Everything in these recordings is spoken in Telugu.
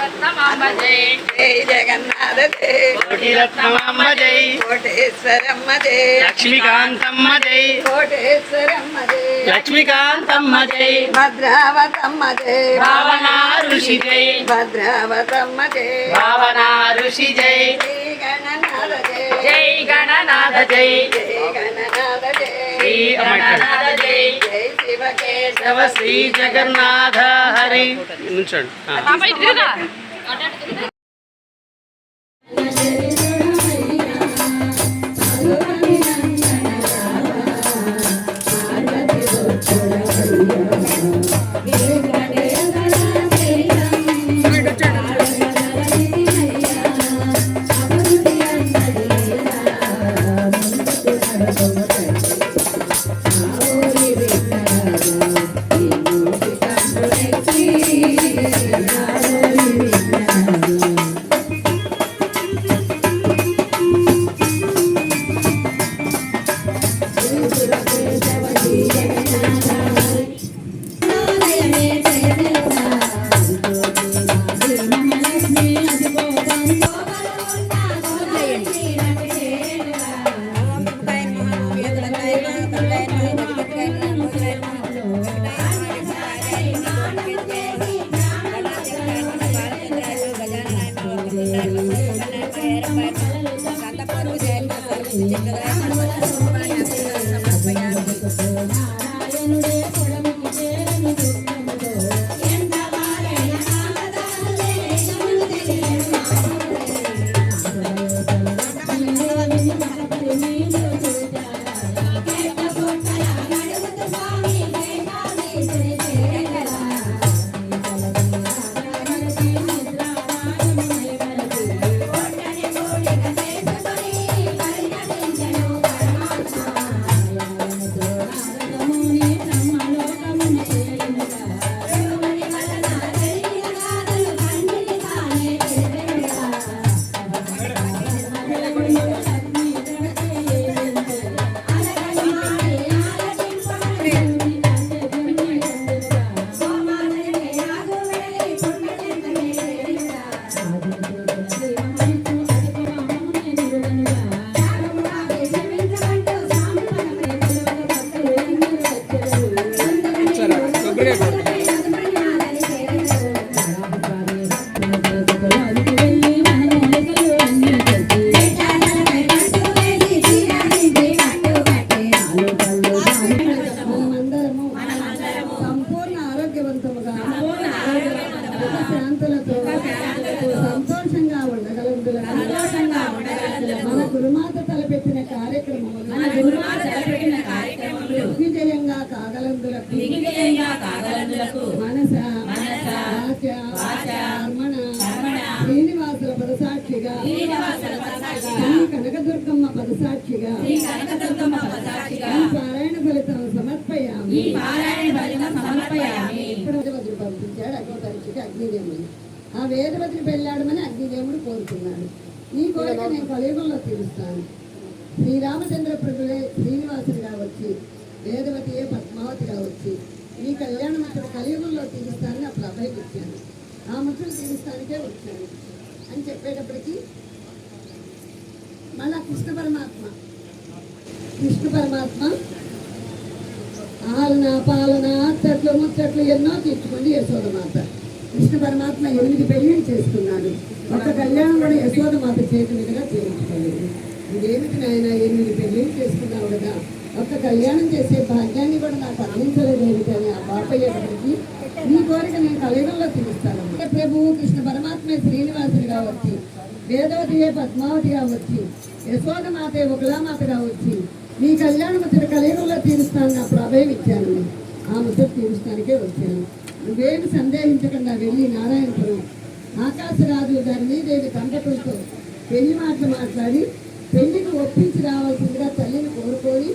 జగన్నాథ జై జై జగన్నాథ జై. జగన్నాథ రత్నమాంబ జై కోటేశ్వరమ్మ జై లక్ష్మీకాంతమ్మ జై. కోటేశ్వరమ్మ జై. లక్ష్మీకాంతమ్మ జై భద్రావతమ్మ జై. భావనా ఋషి జై. భద్రావతమ్మ జై భావనా ఋషి జై శ్రీ గణనాథ జై. జై గణనాథ జై. జై గణనాథ జై శ్రీ గణనాథ జై జై శివకేశవ శివ శ్రీ జగన్నాథ హరి నుంచండి Terima kasih. పదసాక్షిగా. శ్రీ కనకదుర్గమ్మ పదసాక్షిగా. ఈ పారాయణ ఫలితం సమర్పయామి. పంపించాడు అగ్నిపరీక్షకి అగ్నిదేవుడు. ఆ వేదవతిని పెళ్ళాడమని అగ్నిదేవుడు కోరుకున్నాడు ఈ కోరిక నేను కలియుగంలో తీరుస్తాను. శ్రీరామచంద్ర ప్రభులే శ్రీనివాసుడిగా వచ్చి వేదవతియే పద్మావతిగా వచ్చి ఈ కళ్యాణం అక్కడ కలియుగంలో తీరుస్తానని అప్పుడు ఇచ్చాను ఆ ముద్రలు తీరుస్తానికే వచ్చాను అని చెప్పేటప్పటికి మళ్ళా కృష్ణ పరమాత్మ. కృష్ణ పరమాత్మ ఆలన పాలన అత్తట్లు ముచ్చట్లు ఎన్నో తీర్చుకుంది యశోదమాత కృష్ణ పరమాత్మ ఎనిమిది పెళ్ళిని చేసుకున్నాడు. ఒక కళ్యాణం కూడా యశోదమాత చేతి మీదుగా చేయించుకోలేదు ఇదేమిటి నాయన ఎనిమిది పెళ్ళిని చేసుకున్నావు కదా? ఒక కళ్యాణం చేసే భాగ్యాన్ని కూడా నాకు అందించలేదు కానీ అని బాపయ్య గారికి నీ కోరిక నేను కలియుగంలో తీరుస్తాను. ప్రభువు కృష్ణ పరమాత్మ శ్రీనివాసుడిగా వచ్చి వేదవతియే పద్మావతిగా వచ్చి యశోదమాతే ఒకలామాతగా వచ్చి మీ కళ్యాణ ముచ్చట కలియుగంలో తీరుస్తాను అప్పుడు అభయం ఇచ్చాను. ఆ ముచ్చట తీరుస్తానికే వచ్చాను. నువ్వేమి సందేహించకుండా వెళ్ళి నారాయణపురం ఆకాశరాజు ధరణీదేవి దంపతులతో పెళ్ళి మాటలు మాట్లాడి పెళ్ళికి ఒప్పించి రావాల్సిందిగా తల్లిని కోరుకొని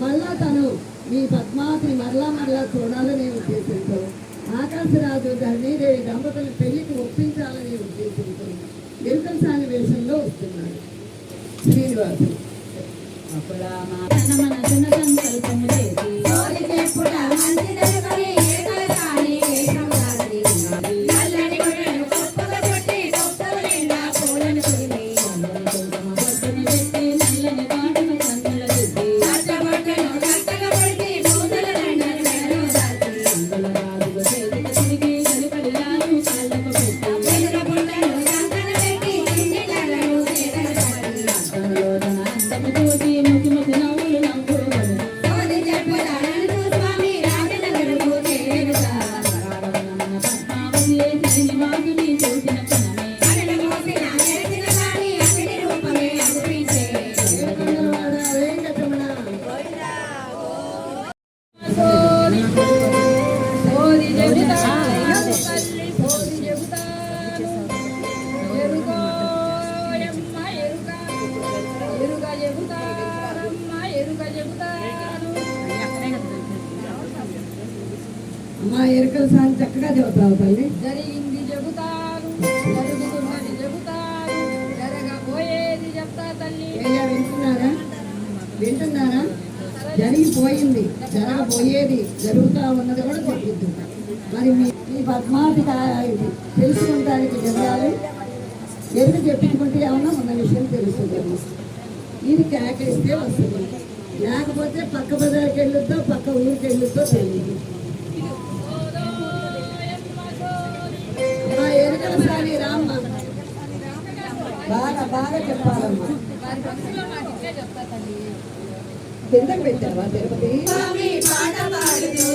మళ్ళా తను మీ పద్మావతిని మరలా మరలా చూడాలనే ఉద్దేశంతో ఆకాశరాజు ధరణీదేవి దంపతులు పెళ్ళికి ఒప్పించాలనే ఉద్దేశంతో ఎరుకల సాని వేషంలో వస్తున్నాడు. శ్రీనివాసుడు ఏడుకొండలవాడ అమ్మా ఎరుకల సాని చక్కగా చదువుతావు తల్లి. జరిగింది చెబుతారు జరుగుతున్నది చెబుతారు జరగబోయేది చెప్తా తల్లి. వింటున్నారా? వింటున్నారా? జరిగిపోయింది జరగబోయేది జరుగుతా ఉన్నది కూడా చెప్పిద్దు మరి మీ మీ పద్మావతి తెలుసుకుంటానికి జరగాలి. ఎదురు చెప్పించుకుంటే ఏమన్నా ఉన్న విషయం తెలుస్తుందేమో ఇది కేకేస్తే వస్తుంది. లేకపోతే పక్క బజార్కి వెళ్ళొద్దో పక్క ఊరికి వెళ్ళొద్దో తెలియదు. మా సాని రామ్మ బాగా బాగా చెప్పాలమ్మా. వారి కిందకు పెట్టావా తిరుపతి? పాట పాడుతూ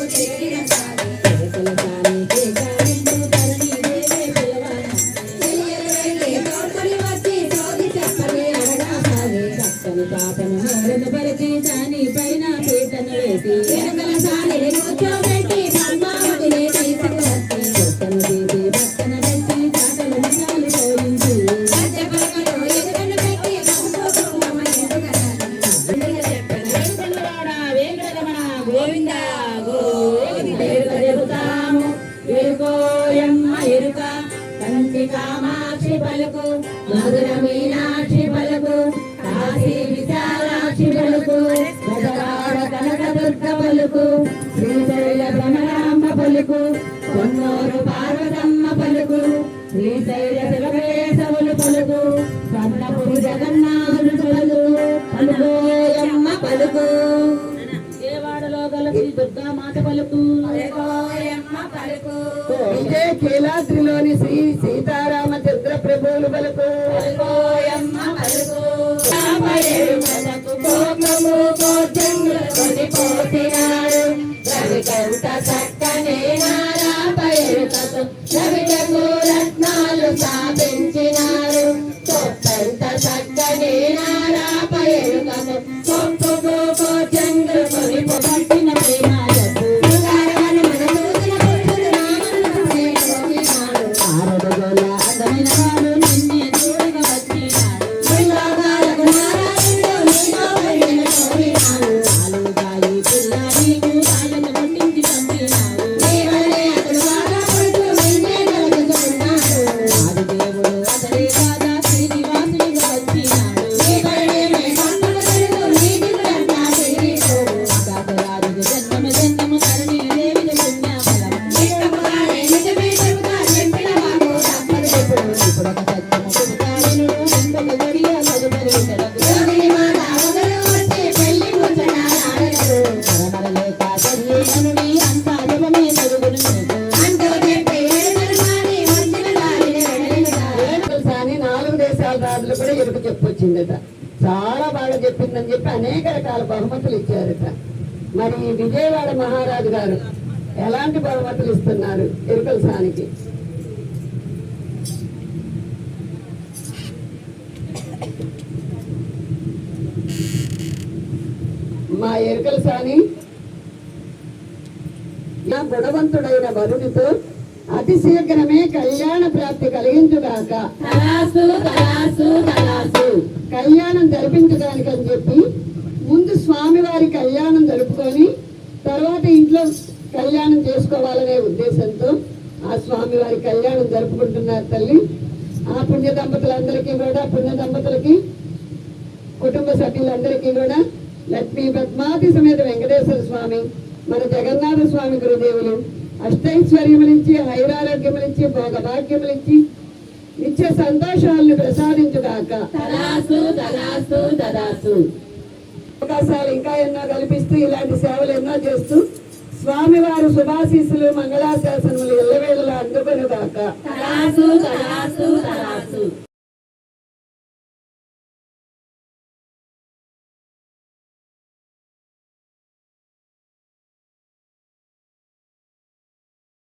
కొన్నూరు పార్వతమ్మ పలుకు శ్రీశైల శివకేశవులు పలుకు స్వర్ణపురి జగన్నాథుడు పలుకు పలుకోయమ్మ పలుకు. గల శ్రీ దుర్గా మాత పలుకు. కీలాద్రిలోని శ్రీ సీతారామచంద్ర ప్రభువులు పలుకు. పలుకోయమ్మ పలుకు. చక్కనే నారాపయరుకకు కొప్పుకు చాలా చెప్పిందని చెప్పి అనేక రకాల బహుమతులు ఇచ్చారట. మరి విజయవాడ మహారాజు గారు ఎలాంటి బహుమతులు ఇస్తున్నారు ఎరుకల సానికి? మా ఎరుకల సాని నా గుణవంతుడైన వరునితో అతి శీఘ్రమే కళ్యాణ ప్రాప్తి కలిగించుగాక. తలాసు తలాసు తలాసు. కళ్యాణం జరిపించడానికి అని చెప్పి ముందు స్వామివారి కళ్యాణం జరుపుకొని తర్వాత ఇంట్లో కళ్యాణం చేసుకోవాలనే ఉద్దేశంతో ఆ స్వామివారి కళ్యాణం జరుపుకుంటున్నారు తల్లి. ఆ పుణ్య దంపతులందరికీ కూడా పుణ్య దంపతులకి కుటుంబ సభ్యులందరికీ కూడా లక్ష్మీ పద్మావతి సమేత వెంకటేశ్వర స్వామి మన జగన్నాథ స్వామి గురుదేవులు అష్టైశ్వర్యములించి హైరారోగ్యములించి భోగభాగ్యములించి నిత్య సంతోషాలను ప్రసాదించుగాక. తదాసు తదాసు తదాసు. అవకాశాలు ఇంకా ఎన్నో కల్పిస్తూ ఇలాంటి సేవలు ఎన్నో చేస్తూ స్వామివారు శుభాశీస్సులు మంగళాశాసనములు ఎల్లవేళలా అందుకునేదాకా